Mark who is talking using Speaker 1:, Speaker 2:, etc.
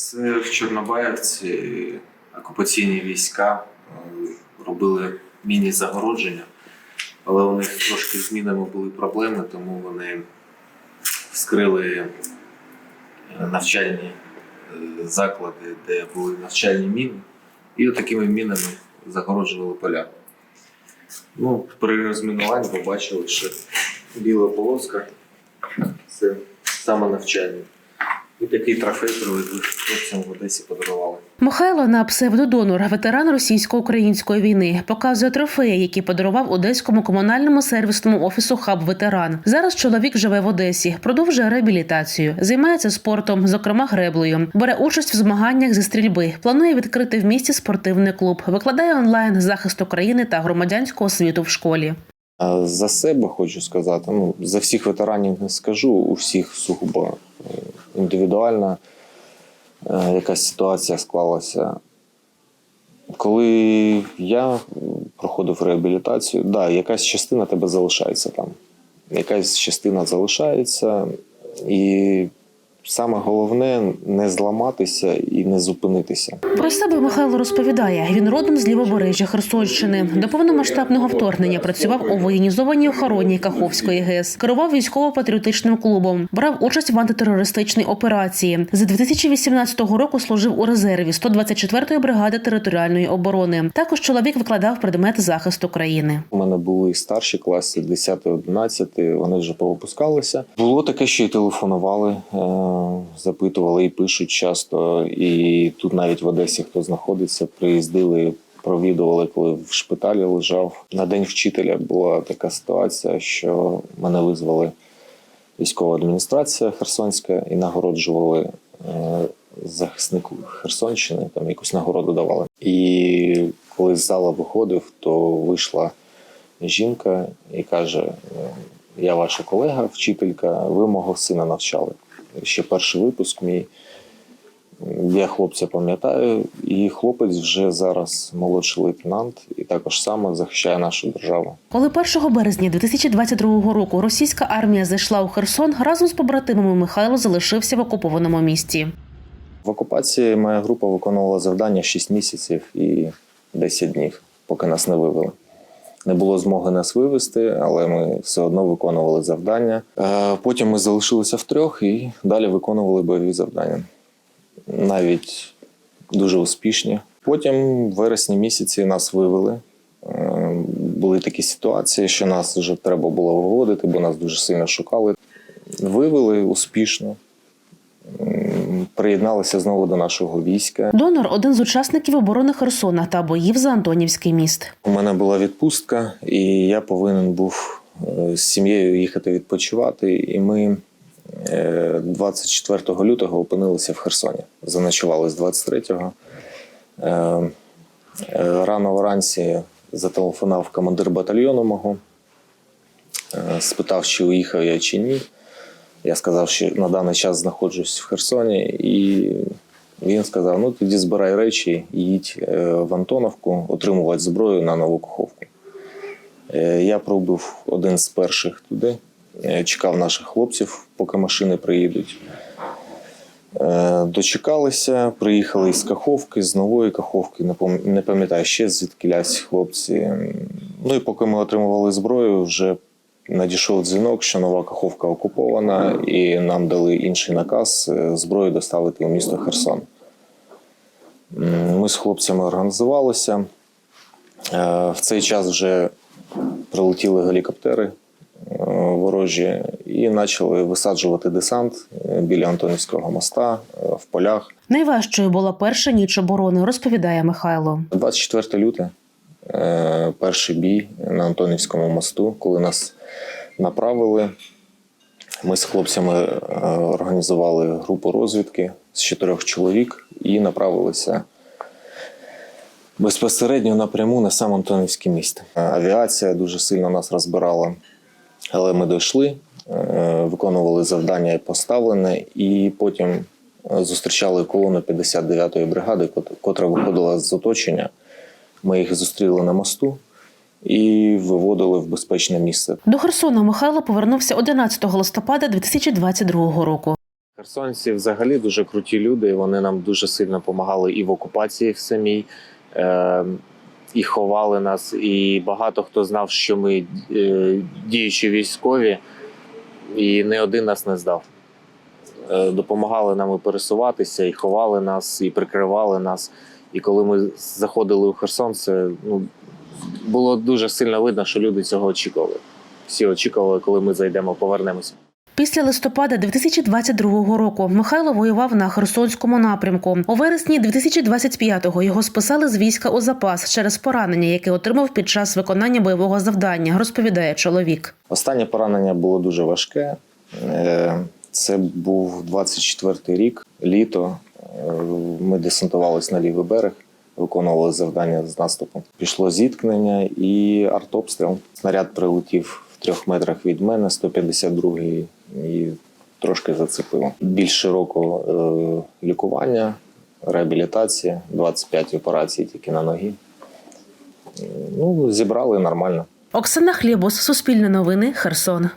Speaker 1: Це в Чорнобаївці окупаційні війська е, робили міні-загородження, але у них трошки з мінами були проблеми, тому вони вскрили е, навчальні е, заклади, де були навчальні міни, і такими мінами загороджували поля. Ну, при розмінуванні побачили, що біла полоска це саме навчання. І такий трофей привезли хлопцям в Одесі подарували.
Speaker 2: Михайло на псевдодонор, ветеран російсько-української війни, показує трофеї, які подарував одеському комунальному сервісному офісу Хаб Ветеран. Зараз чоловік живе в Одесі, продовжує реабілітацію, займається спортом, зокрема греблею, бере участь в змаганнях зі стрільби. Планує відкрити в місті спортивний клуб, викладає онлайн захист України та громадянську освіту в школі.
Speaker 3: За себе хочу сказати, ну, за всіх ветеранів не скажу, у всіх сугубо індивідуальна е, якась ситуація склалася. Коли я проходив реабілітацію, да, якась частина тебе залишається там. Якась частина залишається, і саме головне не зламатися і не зупинитися.
Speaker 2: Про себе Михайло розповідає. Він родом з лівобережжя Херсонщини. До повномасштабного вторгнення працював у воєнізованій охороні Каховської ГЕС, керував військово-патріотичним клубом, брав участь в антитерористичній операції. З 2018 року служив у резерві 124-ї бригади територіальної оборони. Також чоловік викладав предмет захисту країни.
Speaker 3: У мене були старші класи, 10-11, вони вже повипускалися. Було таке, що і телефонували, е, запитували і пишуть часто. І тут навіть в Одесі хто знаходиться, приїздили, провідували, коли в шпиталі лежав. На день вчителя була така ситуація, що мене визвали військова адміністрація Херсонська і нагороджували е, захиснику Херсонщини, там якусь нагороду давали. І коли з зала виходив, то вийшла жінка і каже: е, Я ваша колега, вчителька, ви мого сина навчали. Ще перший випуск мій. Я хлопця пам'ятаю, і хлопець вже зараз молодший лейтенант, і також саме захищає нашу державу.
Speaker 2: Коли 1 березня 2022 року російська армія зайшла у Херсон, разом з побратимами Михайло залишився в окупованому місті.
Speaker 3: В окупації моя група виконувала завдання 6 місяців і 10 днів, поки нас не вивели. Не було змоги нас вивезти, але ми все одно виконували завдання. Е, Потім ми залишилися втрьох і далі виконували бойові завдання. Навіть дуже успішні. Потім в вересні місяці нас вивели. Е, Були такі ситуації, що нас вже треба було виводити, бо нас дуже сильно шукали. Вивели успішно. Приєдналися знову до нашого війська.
Speaker 2: Донор один з учасників оборони Херсона та боїв за Антонівський міст.
Speaker 3: У мене була відпустка, і я повинен був е, з сім'єю їхати відпочивати. І ми е, 24 лютого опинилися в Херсоні. Заночували з 23-го. Е, е, Рано вранці зателефонував командир батальйону мого, е, спитав, чи уїхав я чи ні. Я сказав, що на даний час знаходжусь в Херсоні, і він сказав: ну тоді збирай речі, їдь е, в Антоновку, отримувати зброю на нову каховку. Е, Я пробув один з перших туди, е, чекав наших хлопців, поки машини приїдуть. Дочекалися, приїхали із Каховки, з нової Каховки, не пам'ятаю ще звідкілясь хлопці. Ну і поки ми отримували зброю, вже надійшов дзвінок, що нова Каховка окупована, і нам дали інший наказ е, зброю доставити у місто Херсон. Ми з хлопцями організувалися. Е, В цей час вже прилетіли гелікоптери е, ворожі і почали висаджувати десант біля Антонівського моста в полях.
Speaker 2: Найважчою була перша ніч оборони, розповідає Михайло.
Speaker 3: 24 люте, е, перший бій на Антонівському мосту, коли нас направили. Ми з хлопцями е, організували групу розвідки з чотирьох чоловік і направилися безпосередньо напряму на сам Антонівське місто. Е, Авіація дуже сильно нас розбирала, але ми дійшли, е, виконували завдання поставлене, і потім е, зустрічали колону 59-ї бригади, котра виходила з оточення. Ми їх зустріли на мосту і виводили в безпечне місце.
Speaker 2: До Херсона Михайло повернувся 11 листопада 2022 року.
Speaker 3: Херсонці взагалі дуже круті люди. Вони нам дуже сильно допомагали і в окупації в самій, е, і ховали нас. І багато хто знав, що ми е, діючі військові, і не один нас не здав. Е, допомагали нам і пересуватися, і ховали нас, і прикривали нас. І коли ми заходили у Херсон, це ну, було дуже сильно видно, що люди цього очікували. Всі очікували, коли ми зайдемо, повернемося.
Speaker 2: Після листопада 2022 року Михайло воював на Херсонському напрямку. У вересні 2025-го його списали з війська у запас через поранення, яке отримав під час виконання бойового завдання, розповідає чоловік.
Speaker 3: Останнє поранення було дуже важке. Е, Це був 24-й рік, літо. Е, Ми десантувалися на лівий берег, виконували завдання з наступу. Пішло зіткнення і артобстріл. Снаряд прилетів в трьох метрах від мене, 152-й, і трошки зацепило. Більше року е, лікування, реабілітація, 25 операцій тільки на ногі. Е, Ну, зібрали нормально.
Speaker 2: Оксана Хлібус, Суспільне новини, Херсон.